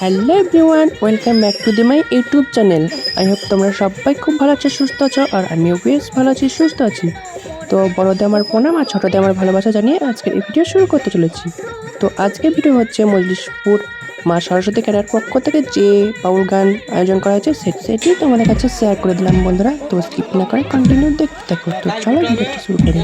Hello everyone, welcome back to the my YouTube channel. I hope তোমরা সবাই খুব ভালো আছো, সুস্থ আছো, আর আমিও বেশ ভালো আছি, সুস্থ আছি। তো বড়দে আমার প্রণাম আর ছোটদে আমার ভালোবাসা জানিয়ে আজকের এই ভিডিও শুরু করতে চলেছি। তো আজকের ভিডিও হচ্ছে মজলিশপুর মা সরস্বতী ক্যাডার পক্ষ থেকে যে বাউল গান আয়োজন করা হয়েছে সেটি তোমাদের কাছে শেয়ার করে দিলাম, বন্ধুরা। তো স্কিপ না করে কন্টিনিউ দেখতে থাকো। তো চলো ভিডিওটা শুরু করি।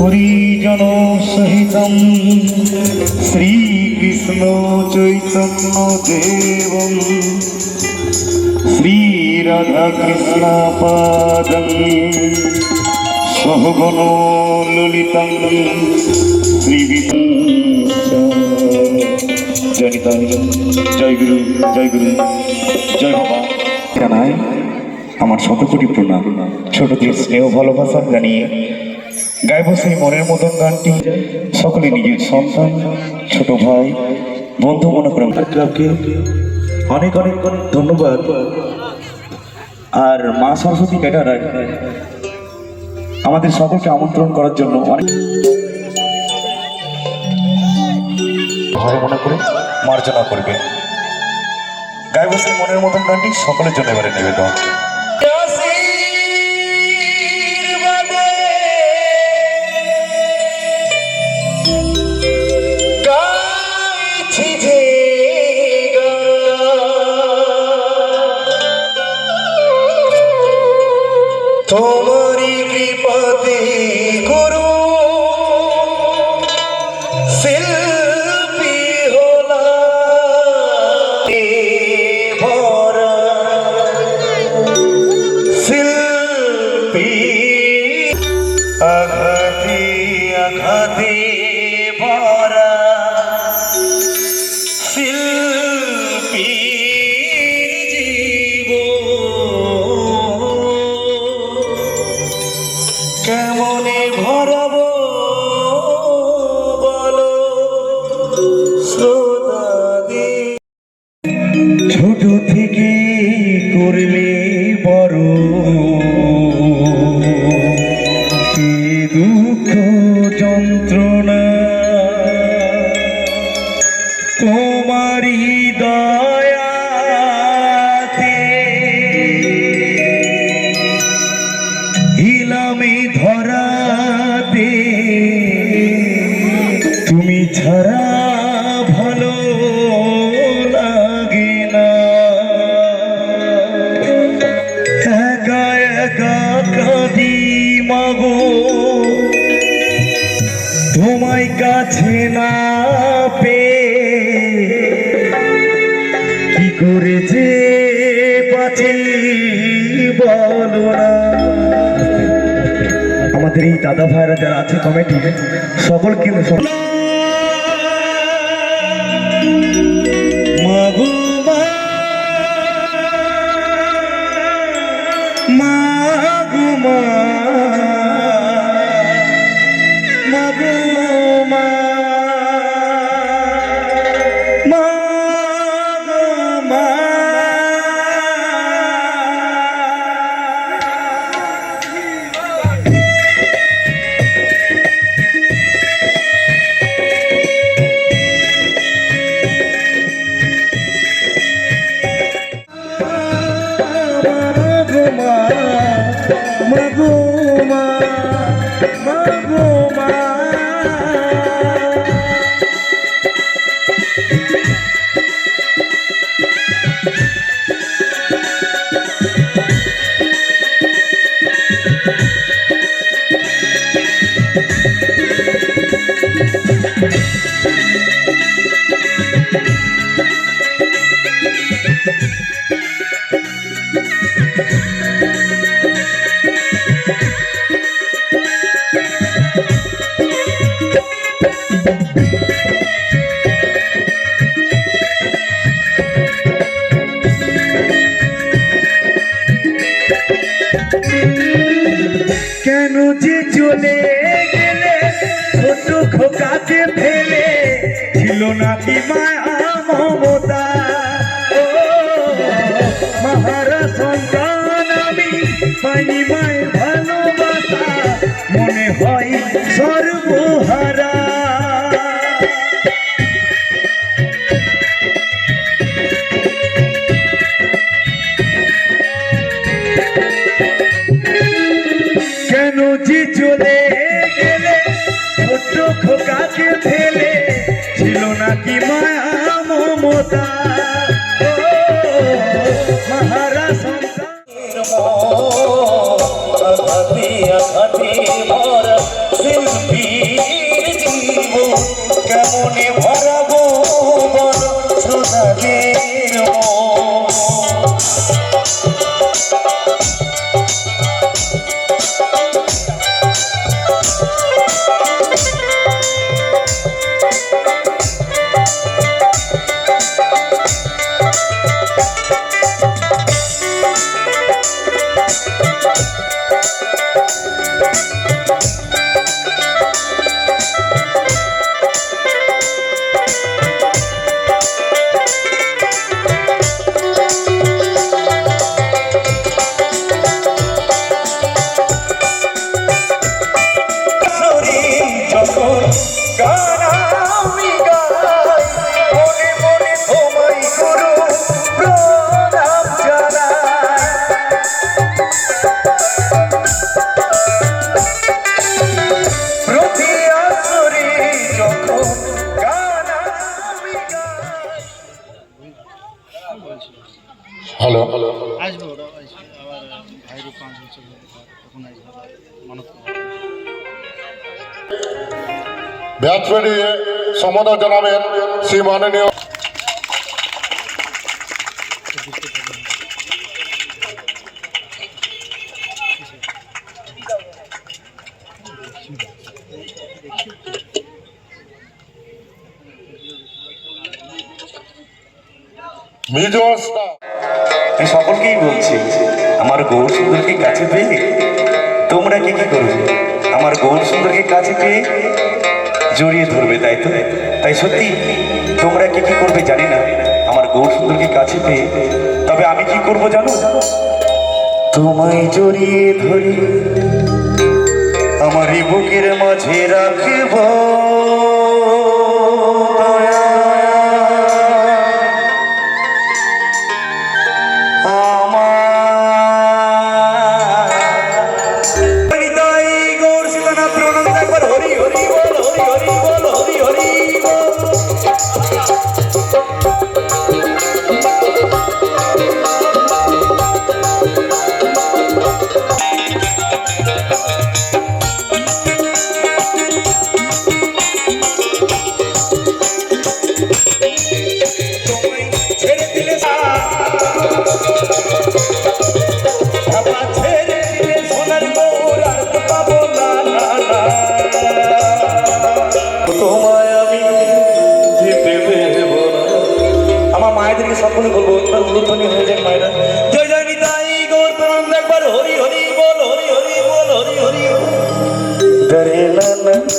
পরিজন সহিতম শ্রীকৃষ্ণ চৈতন্য দেব শ্রীরাধা কৃষ্ণ পাদম সহগণ ললিতং জয় গুরু, জয় বাবা। জানাই আমার শতকোটি প্রণাম। ছোটদের স্নেহ ভালোবাসা জানিয়ে গাইব সেই মনের মতন গানটি সকলে নিজের সন্তান, ছোট ভাই, বন্ধু মনে করেন ক্লাবকে অনেক অনেক অনেক ধন্যবাদ। আর মা সরস্বতী ক্যাটারার আমাদের সকলকে আমন্ত্রণ করার জন্য অনেক ভালো মনে করে মার্জনা করবে গাইব সেই মনের মতন গানটি সকলের জন্য এবারে নিবেদন। তোমারি কৃপাতে গুরু তোমারি দয়াতে হিলামে ধরাতে তুমি ছাড়া ভালো লাগে না। একা একা কাঁদি মাগো। তোমায় কাছে না পেয়ে কি করে যে বাঁচি বলো আমাদের এই দাদা ভাইরা যারা আছে কমিটি সকল কিন্তু মগুমা মনে হয় সর্বহারা। কেন যে চলে খোকাকে ফেলে ছিল নাকি মায়া মমতা? হ্যালো আসব আবার ভাইরও পাঁচ বছর তখন আসবে। মানব ব্যাচমেনি সম্বোধন জানাবেন শ্রী মাননীয় স্টাফ আমি সকলকেই বলছি, আমার গৌর সুন্দরকে কাছে পেয়ে তোমরা কি কি করবে? আমার গৌর সুন্দরকে কাছে পেয়ে জড়িয়ে ধরবে, তাই তো? তাই সত্যি তোমরা কি কি করবে জানি না, আমার গৌর সুন্দরকে কাছে পেয়ে। তবে আমি কি করব জানো? তোমায় জড়িয়ে ধরি আমার বুকের মাঝে রাখব।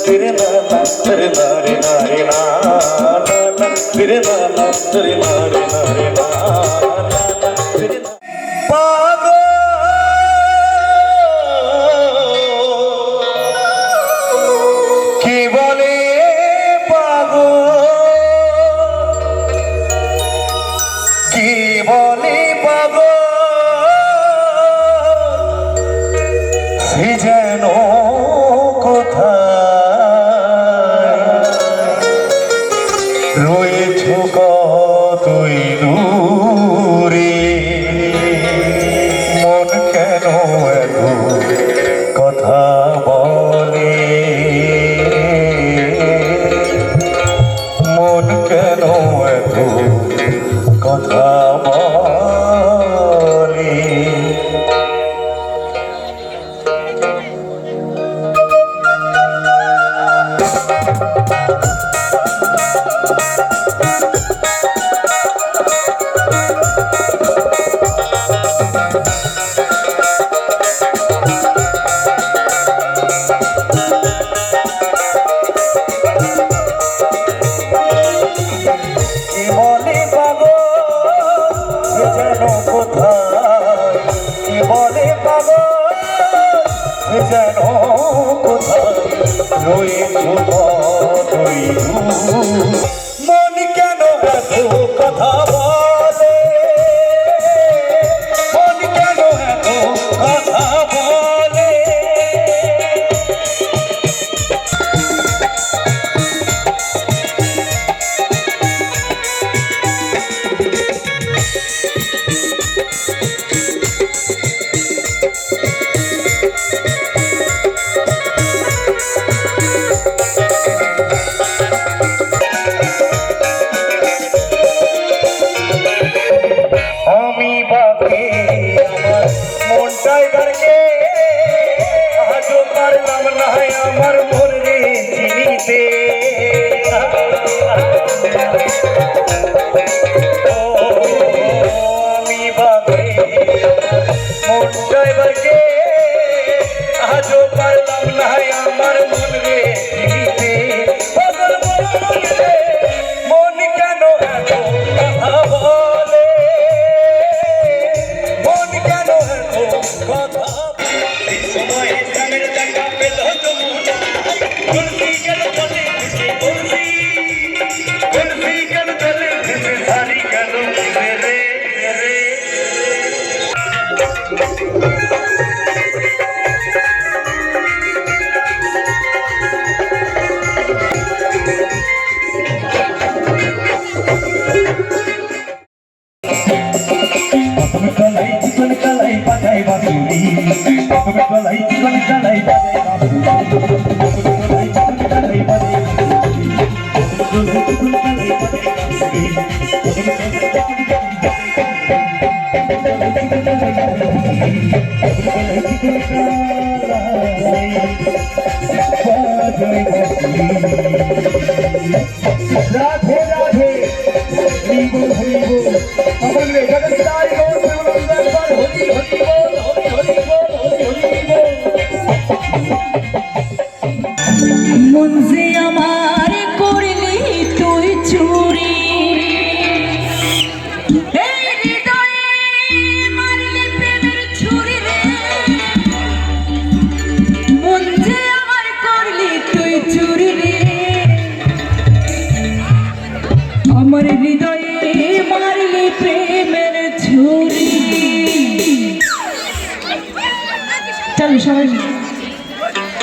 না তেরে না না com calma প্রথমে গলাই চিকন গলাই বাজাই বাঁশুরি। প্রথমে গলাই চিকন গলাই বাজাই রাধে রাধে হরিব হরিব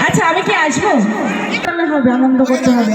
আচ্ছা আমি কি আসব? হবে আনন্দ করতে হবে।